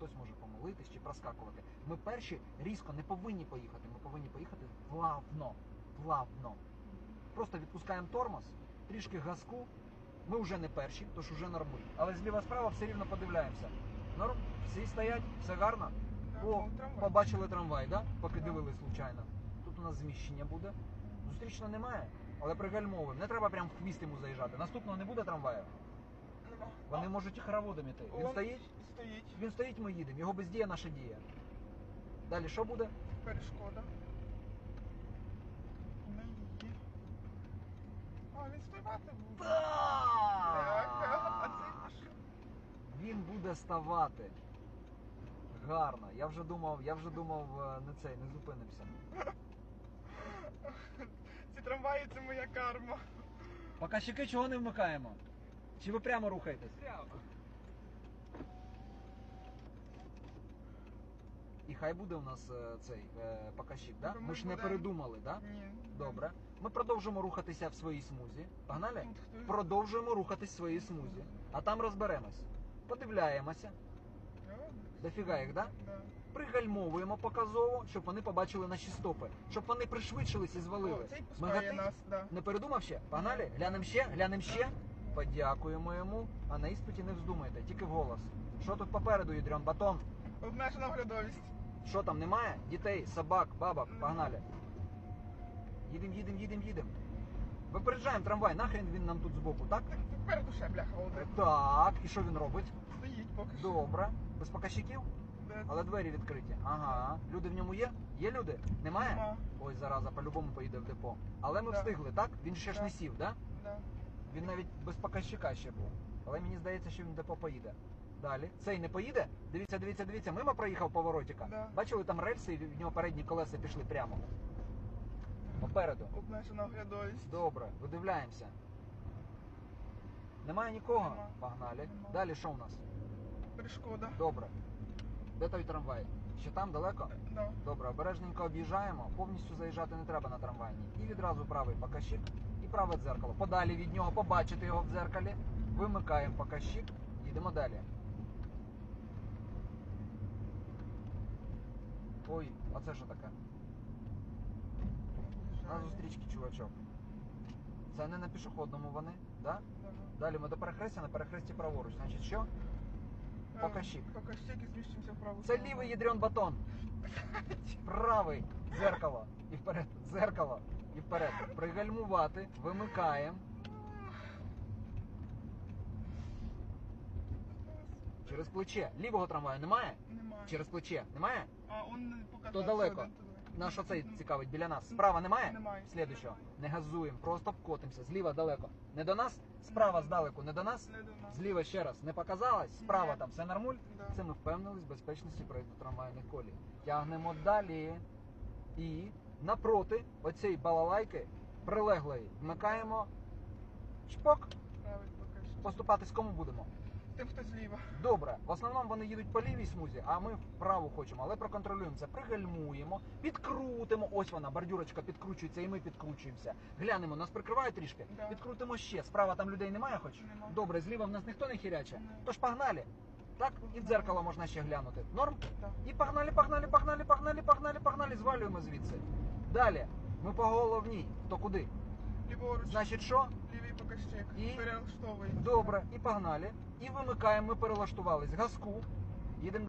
хтось може помилитись чи проскакувати. Ми перші різко не повинні поїхати. Ми повинні поїхати плавно. Плавно. Просто відпускаємо тормоз, трішки газку. Ми вже не перші, тож вже нормуль. Але зліва справа все рівно подивляємося. Норм, всі стоять, все гарно. О, ну, побачили трамвай, да? Поки дивились случайно. Тут у нас зміщення буде. Зустрічного немає, але пригальмовуємо. Не треба прям в хвіст йому заїжджати. Наступного не буде трамваю. Вони можуть і хороводом іти. Він стоїть, Стоїть. він стоїть, ми їдемо. Його бездія наша дія. Далі що буде? Перешкода. Не її. А, він стояти буде. Так? Він буде ставати. Гарно. Я вже думав, я вже думав, е, не цей, не зупинимося. Ці трамваї це моя карма. Показчики чого не вмикаємо? Чи ви прямо рухаєтесь? Прямо. Хай буде у нас е, цей е, показчик, да? Ми ми ж не будемо- передумали, да? Ні. Добре. Ми продовжуємо рухатися в своїй смузі. Погнали? Хтось- Продовжуємо рухатись в своїй смузі. А там розберемось. Подивляємося. Дофіга їх, да? Да. Пригальмовуємо показово, щоб вони побачили наші стопи. Щоб вони пришвидшились і звалили. О, цей пускає Мигатить? нас, да. Не передумав ще? Погнали? Глянемо ще, глянемо ще. Подякуємо йому. А на іспиті не вздумайте, тільки вголос. Що тут попереду, ядрен батон? Обмежена оглядовість. Що там немає? Дітей, собак, бабок, погнали. Їдем, їдем, їдем, їдем. Випереджаємо трамвай, нахрен він нам тут збоку, так? Так, попереду ще бляха один. Так, і що він робить? Стоїть поки що. Добре. Без показчиків, Де? але двері відкриті. Ага. Люди в ньому є? Є люди? Немає? Нема. Ой, зараза, по-любому поїде в депо. Але ми Да. встигли, так? Він ще ж Да. не сів, так? Да. Він навіть без показчика ще був. Але мені здається, що він в депо поїде. Далі. Цей не поїде? Дивіться, дивіться, дивіться. Мимо проїхав поворотика. Да. Бачили там рельси, і в нього передні колеса пішли прямо. Попереду. Обмежена оглядовість. Добре, видивляємося. Немає нікого? Нема. Погнали. Нема. Далі що у нас? Перешкода. Добре. Де той трамвай? Ще там далеко? Да. Добре, обережненько об'їжджаємо, повністю заїжджати не треба на трамвайні. І відразу правий покащик і праве дзеркало. Подалі від нього побачити його в дзеркалі. Вимикаємо покащик, їдемо далі. Ой, а це що таке? На зустрічки, чувачок. Це не на пішохідному вони, да? Да. Далі ми до перехрестя, на перехресті праворуч. Значить що? Е, Покажчик. Покажчик і зміщуємося вправо. Це лівий ядрен батон. Правий. Дзеркало. І вперед. Дзеркало. І вперед. Пригальмувати. Вимикаємо. Через плече. Лівого трамваю немає? Немає. Через плече. Немає? А, он не показав. То далеко. один, то далеко. Наш оцей цікавить біля нас. Справа немає? Немає. Слідуючого. Не газуємо, просто вкотимося. Зліва далеко. Не до нас? Справа здалеку. Не до нас? Не до нас. Зліва ще раз. Не показалось? Справа там все нормуль? Да. Це ми впевнились в безпечності проєкту трамвайних колій. Тягнемо далі. І напроти оцієї балалайки прилеглої вмикаємо чпок. Покажчик. Поступатись кому будемо? Тим, хто зліва. Добре, в основному вони їдуть по лівій смузі, а ми вправо хочемо, але проконтролюємо це, пригальмуємо, підкрутимо. Ось вона, бордюрочка підкручується, і ми підкручуємося. Глянемо, нас прикриває трішки. Да. Підкрутимо ще. Справа там людей немає, хоч Нема. добре, зліва в нас ніхто не хіряче. Ні. Тож погнали. Так, і в дзеркало можна ще глянути. Норм? Да. І погнали, погнали, погнали, погнали, погнали, погнали, звалюємо звідси. Далі. Ми по головній. То куди? Ліворуч. Значить, що? Лівий покажчик. І? Перелаштовуємо. Добре, і погнали. І вимикаємо, ми перелаштувались. Газку. Їдемо